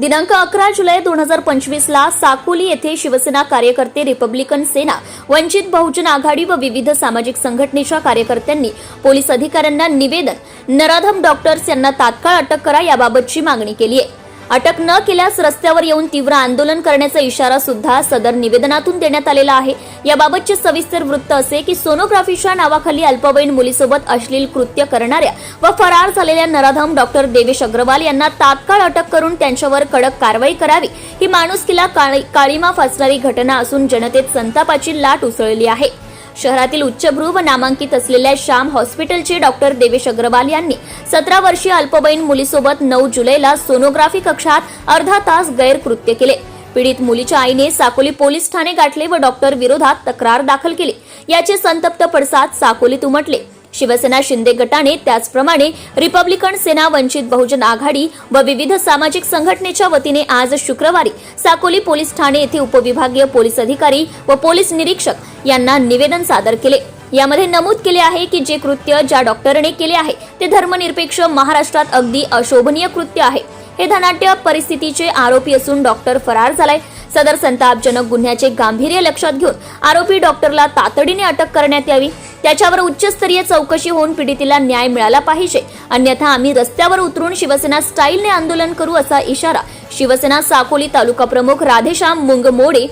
दिनांक अकरा जुलै दोन हजार पंचवीसला साकोली येथे शिवसेना कार्यकर्ते रिपब्लिकन सेना वंचित बहुजन आघाडी व विविध सामाजिक संघटनेच्या कार्यकर्त्यांनी पोलीस अधिकाऱ्यांना निवेदन नराधम डॉक्टर्स यांना तात्काळ अटक करा याबाबतची मागणी केली आहे. अटक न केल्यास रस्त्यावर येऊन तीव्र आंदोलन करण्याचा इशारा सुद्धा सदर निवेदनातून देण्यात आलेला आहे. याबाबतचे सविस्तर वृत्त असे की सोनोग्राफीच्या नावाखाली अल्पवयीन मुलीसोबत अश्लील कृत्य करणाऱ्या व फरार झालेल्या नराधम डॉक्टर देवेश अग्रवाल यांना तात्काळ अटक करून त्यांच्यावर कडक कारवाई करावी. ही माणुसकीला काळी- काळीमा फासणारी घटना असून जनतेत संतापाची लाट उसळली आहे. शहरातील उच्चभ्रू व नामांकित असलेल्या श्याम हॉस्पिटलचे डॉक्टर देवेश अग्रवाल यांनी सतरा वर्षीय अल्पवयीन मुलीसोबत नऊ जुलैला सोनोग्राफी कक्षात अर्धा तास गैरकृत्य केले. पीडित मुलीच्या आईने साकोली पोलीस ठाणे गाठले व डॉक्टर विरोधात तक्रार दाखल केली. याचे संतप्त पडसाद साकोलीत उमटले. शिवसेना शिंदे गटाने त्याचप्रमाणे रिपब्लिकन सेना वंचित बहुजन आघाडी व विविध सामाजिक संघटनेच्या वतीने आज शुक्रवारी साकोली पोलीस ठाणे येथे उपविभागीय पोलीस अधिकारी व पोलीस निरीक्षक यांना निवेदन सादर केले. यामध्ये नमूद केले आहे की जे कृत्य ज्या डॉक्टरने केले आहे ते धर्मनिरपेक्ष महाराष्ट्रात अगदी अशोभनीय कृत्य आहे. हे धनाट्य परिस्थितीचे आरोपी असून डॉक्टर फरार झालाय. सदर संतापजनक गुन्ह्याचे गांभीर्य लक्षात घेऊन आरोपी डॉक्टरला तातडीने अटक करण्यात यावी. त्याच्यावर उच्चस्तरीय चौकशी होऊन पीडितीला न्याय मिळाला पाहिजे. अन्यथा आम्ही रस्त्यावर उतरून शिवसेना स्टाईलने आंदोलन करू असा इशारा. शिवसेना साकोली तालुका प्रमुख राधेश्याम मुंगमोडे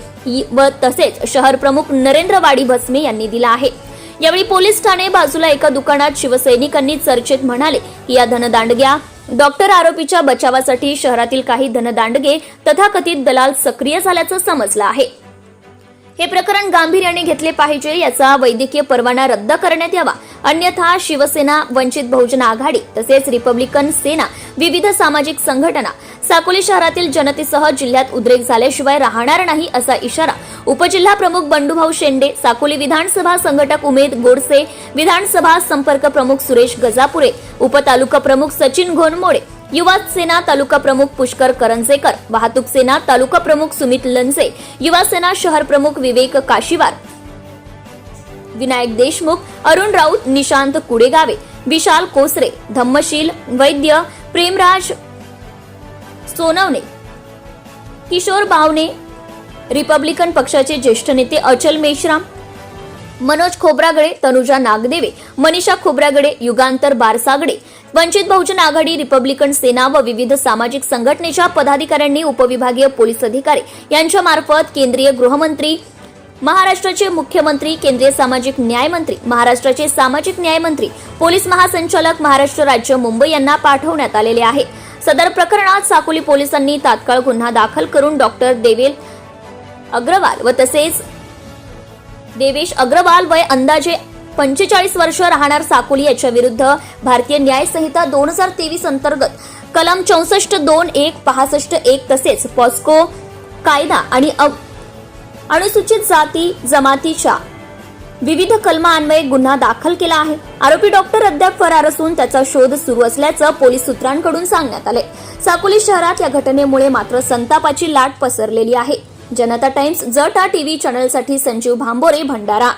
व तसेच शहर प्रमुख नरेंद्र वाडी भस्मे यांनी दिला आहे. यावेळी पोलीस ठाणे बाजूला एका दुकानात शिवसैनिकांनी चर्चेत म्हणाले की या धनदांडग्या डॉक्टर आरोपीच्या बचावासाठी शहरातील काही धनदांडगे तथाकथित दलाल सक्रिय झाल्याचं समजलं आहे. हे प्रकरण गांभीर्याने घेतले पाहिजे याचा वैद्यकीय परवाना रद्द करण्यात यावा. अन्यथा शिवसेना वंचित बहुजन आघाडी तसेच रिपब्लिकन सेना विविध सामाजिक संघटना साकोली शहरातील जनतेसह जिल्ह्यात उद्रेक झाल्याशिवाय राहणार नाही असा इशारा उपजिल्हा प्रमुख बंडूभाऊ शेंडे साकोली विधानसभा संघटक उमेद गोडसे विधानसभा संपर्क प्रमुख सुरेश गजापुरे उपतालुका प्रमुख सचिन घोनमोडे युवा सेना तालुका प्रमुख पुष्कर करंजेकर वाहतूक सेना तालुका प्रमुख सुमित लंजे युवा सेना शहर प्रमुख विवेक काशीवार विनायक देशमुख अरुण राऊत निशांत कुडेगावे विशाल कोसरे धम्मशील वैद्य प्रेमराज सोनवणे किशोर बावणे रिपब्लिकन पक्षाचे ज्येष्ठ नेते अचल मेश्राम मनोज खोब्रागडे तनुजा नागदेवे मनीषा खोब्रागडे युगांतर बारसागडे वंचित बहुजन आघाडी रिपब्लिकन सेना व विविध सामाजिक संघटनेच्या पदाधिकाऱ्यांनी उपविभागीय पोलीस अधिकारी यांच्या मार्फत केंद्रीय गृहमंत्री महाराष्ट्राचे मुख्यमंत्री केंद्रीय सामाजिक न्याय मंत्री महाराष्ट्राचे सामाजिक न्याय मंत्री पोलीस महासंचालक महाराष्ट्र राज्य मुंबई यांना पाठवण्यात आलेले आहे. सदर प्रकरणात साकोली पोलिसांनी तात्काळ गुन्हा दाखल करून डॉक्टर देवेल अग्रवाल व तसेच देवेश अग्रवाल वय अंदाजे पंचेचाळीस वर्ष राहणार साकोली याच्या विरुद्ध भारतीय न्याय संहिता दोन हजार तेवीस अंतर्गत. कलम चौसष्ट दोन एक पासष्ट एक तसेच पॉस्को कायदा आणि अनुसूचित जाती जमातीच्या विविध कलमान्वये गुन्हा दाखल केला आहे. आरोपी डॉक्टर अद्याप फरार असून त्याचा शोध सुरू असल्याचं पोलीस सूत्रांकडून सांगण्यात आले साकोली शहरात या घटनेमुळे मात्र संतापाची लाट पसरलेली आहे. जनता टाइम्स जटा टीव्ही चॅनलसाठी संजीव भांबोरे भंडारा.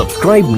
subscribe now.